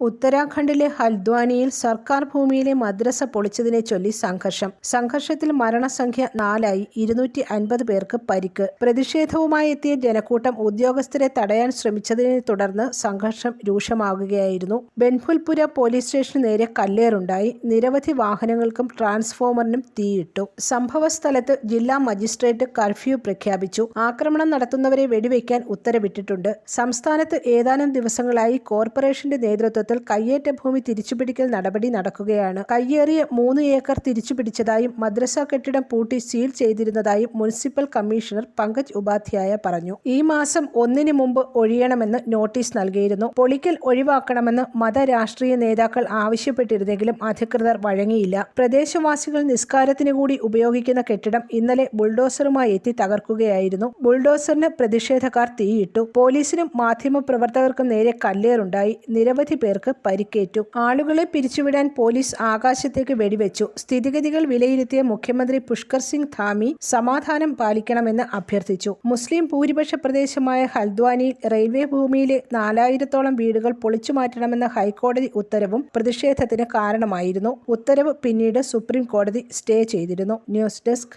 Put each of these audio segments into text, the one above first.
ഉത്തരാഖണ്ഡിലെ ഹൽദ്വാനിയിൽ സർക്കാർ ഭൂമിയിലെ മദ്രസ പൊളിച്ചതിനെ ചൊല്ലി സംഘർഷം. സംഘർഷത്തിൽ മരണസംഖ്യ നാലായി ഇരുന്നൂറ്റി അൻപത് പേർക്ക് പരിക്ക്. പ്രതിഷേധവുമായി എത്തിയ ജനക്കൂട്ടം ഉദ്യോഗസ്ഥരെ തടയാൻ ശ്രമിച്ചതിനെ തുടർന്ന് സംഘർഷം രൂക്ഷമാകുകയായിരുന്നു. ബെൻഫുൽപുര പോലീസ് സ്റ്റേഷന് നേരെ കല്ലേറുണ്ടായി. നിരവധി വാഹനങ്ങൾക്കും ട്രാൻസ്ഫോമറിനും തീയിട്ടു. സംഭവസ്ഥലത്ത് ജില്ലാ മജിസ്ട്രേറ്റ് കർഫ്യൂ പ്രഖ്യാപിച്ചു. ആക്രമണം നടത്തുന്നവരെ വെടിവെക്കാൻ ഉത്തരവിട്ടിട്ടുണ്ട്. സംസ്ഥാനത്ത് ഏതാനും ദിവസങ്ങളായി കോർപ്പറേഷന്റെ നേതൃത്വത്തിൽ കയ്യേറ്റ ഭൂമി തിരിച്ചുപിടിക്കൽ നടപടി നടക്കുകയാണ്. കയ്യേറിയ മൂന്ന് ഏക്കർ തിരിച്ചുപിടിച്ചതായും മദ്രസ കെട്ടിടം പൂട്ടി സീൽ ചെയ്തിരുന്നതായും മുനിസിപ്പൽ കമ്മീഷണർ പങ്കജ് ഉപാധ്യായ പറഞ്ഞു. ഈ മാസം ഒന്നിന് മുമ്പ് ഒഴിയണമെന്ന് നോട്ടീസ് നൽകിയിരുന്നു. പൊളിക്കൽ ഒഴിവാക്കണമെന്ന് മതരാഷ്ട്രീയ നേതാക്കൾ ആവശ്യപ്പെട്ടിരുന്നെങ്കിലും അധികൃതർ വഴങ്ങിയില്ല. പ്രദേശവാസികൾ നിസ്കാരത്തിന് കൂടി ഉപയോഗിക്കുന്ന കെട്ടിടം ഇന്നലെ ബുൾഡോസറുമായി എത്തി തകർക്കുകയായിരുന്നു. ബുൾഡോസറിന് പ്രതിഷേധക്കാർ തീയിട്ടു. പോലീസിനും മാധ്യമപ്രവർത്തകർക്കും നേരെ കല്ലേറുണ്ടായി. നിരവധി പേർക്ക് പരിക്കേറ്റു. ആളുകളെ പിരിച്ചുവിടാൻ പോലീസ് ആകാശത്തേക്ക് വെടിവെച്ചു. സ്ഥിതിഗതികൾ വിലയിരുത്തിയ മുഖ്യമന്ത്രി പുഷ്കർ സിംഗ് ധാമി സമാധാനം പാലിക്കണമെന്ന് അഭ്യർത്ഥിച്ചു. മുസ്ലിം ഭൂരിപക്ഷ പ്രദേശമായ ഹൽദ്വാനിയിൽ റെയിൽവേ ഭൂമിയിലെ നാലായിരത്തോളം വീടുകൾ പൊളിച്ചു മാറ്റണമെന്ന ഹൈക്കോടതി ഉത്തരവും പ്രതിഷേധത്തിന് കാരണമായിരുന്നു. ഉത്തരവ് പിന്നീട് സുപ്രീം കോടതി സ്റ്റേ ചെയ്തിരുന്നു. News desk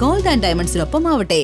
ഗോൾഡ് ആൻഡ് ഡയമണ്ട്സിനൊപ്പം ആവട്ടെ